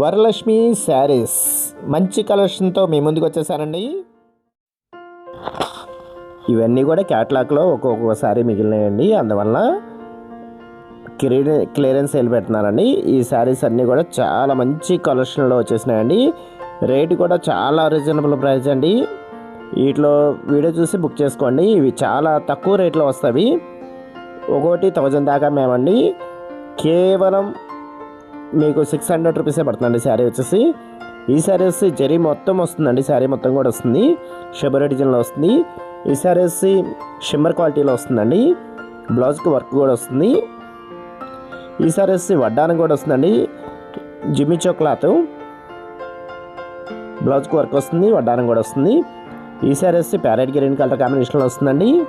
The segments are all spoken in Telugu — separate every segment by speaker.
Speaker 1: వరలక్ష్మి శారీస్. మంచి కలెక్షన్తో మీ ముందుకు వచ్చేసానండి. ఇవన్నీ కూడా క్యాట్లాగ్లో ఒక్కొక్క శారీ మిగిలినాయండి. అందువల్ల కిరీడ క్లియరెన్స్ సేల్ పెడుతున్నారండి. ఈ శారీస్ అన్నీ కూడా చాలా మంచి కలెక్షన్లో వచ్చేసినాయండి. రేటు కూడా చాలా రీజనబుల్ ప్రైస్ అండి. వీటిలో వీడియో చూసి బుక్ చేసుకోండి. ఇవి చాలా తక్కువ రేట్లో వస్తాయి. ఒకటి థౌజండ్ దాకా మేమండి. కేవలం మీకు సిక్స్ హండ్రెడ్ రూపీసే పడుతుందండి శారీ వచ్చేసి. ఈ శారీ వచ్చి జరీ మొత్తం వస్తుందండి. శారీ మొత్తం కూడా వస్తుంది. షబర్ డిజైన్లో వస్తుంది. ఈ శారీ వచ్చి షిమ్మర్ క్వాలిటీలో వస్తుందండి. బ్లౌజ్కి వర్క్ కూడా వస్తుంది. ఈ శారీ వచ్చి వడ్డానం కూడా వస్తుందండి. జిమ్మిచో క్లాత్ బ్లౌజ్కి వర్క్ వస్తుంది. వడ్డానం కూడా వస్తుంది. ఈ శారీ వచ్చి ప్యారెట్ గ్రీన్ కలర్ కాంబినేషన్లో వస్తుందండి.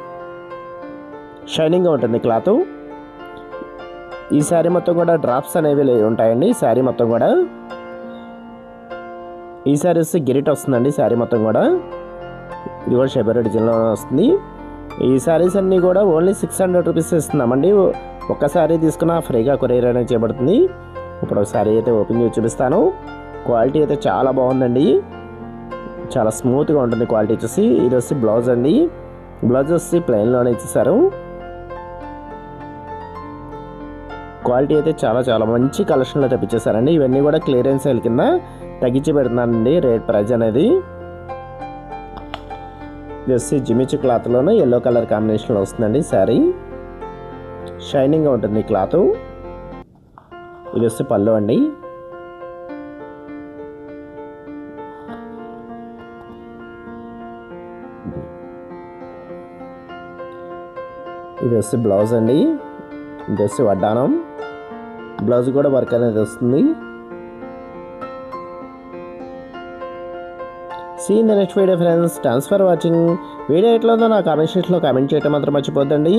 Speaker 1: షైనింగ్గా ఉంటుంది క్లాత్ ఈ శారీ మొత్తం కూడా డ్రాప్స్ అనేవి ఉంటాయండి. శారీ మొత్తం కూడా. ఈ శారీ వస్తే గిరిట్ వస్తుందండి శారీ మొత్తం కూడా. ఇది కూడా షెబర్ డిజైన్లో వస్తుంది. ఈ శారీస్ అన్నీ కూడా ఓన్లీ సిక్స్ హండ్రెడ్ రూపీస్ ఇస్తున్నామండి. ఒక్క శారీ తీసుకున్న ఫ్రీగా కొరియర్ అనేది చేయబడుతుంది. ఇప్పుడు ఒక శారీ అయితే ఓపెన్ చేసి చూపిస్తాను. క్వాలిటీ అయితే చాలా బాగుందండి. చాలా స్మూత్గా ఉంటుంది క్వాలిటీ వచ్చేసి. ఇది వచ్చి బ్లౌజ్ అండి. బ్లౌజ్ వచ్చి ప్లెయిన్లోనే ఇచ్చేసారు క్వాలిటీ అయితే చాలా చాలా మంచి కలెక్షన్లో తెప్పించేసారండి ఇవన్నీ కూడా క్లియరెన్స్ సేల్ కింద తగ్గించి పెడుతున్నానండి రేట్ ప్రైజ్ అనేది. ఇది వచ్చి క్లాత్లోనే ఎల్లో కలర్ కాంబినేషన్లో వస్తుందండి శారీ. షైనింగ్గా ఉంటుంది క్లాత్. ఇది వస్తే పళ్ళు అండి. ఇది వస్తే బ్లౌజ్ అండి. ఇది వస్తే వడ్డానం బ్లౌజ్ కూడా వర్క్ అనేది వస్తుంది. See in the next video friends thanks for watching. Video ఎట్లా ఉందో నా కామెంట్ సెక్షన్లో కామెంట్ చేయడం మాత్రం మర్చిపోద్దండి.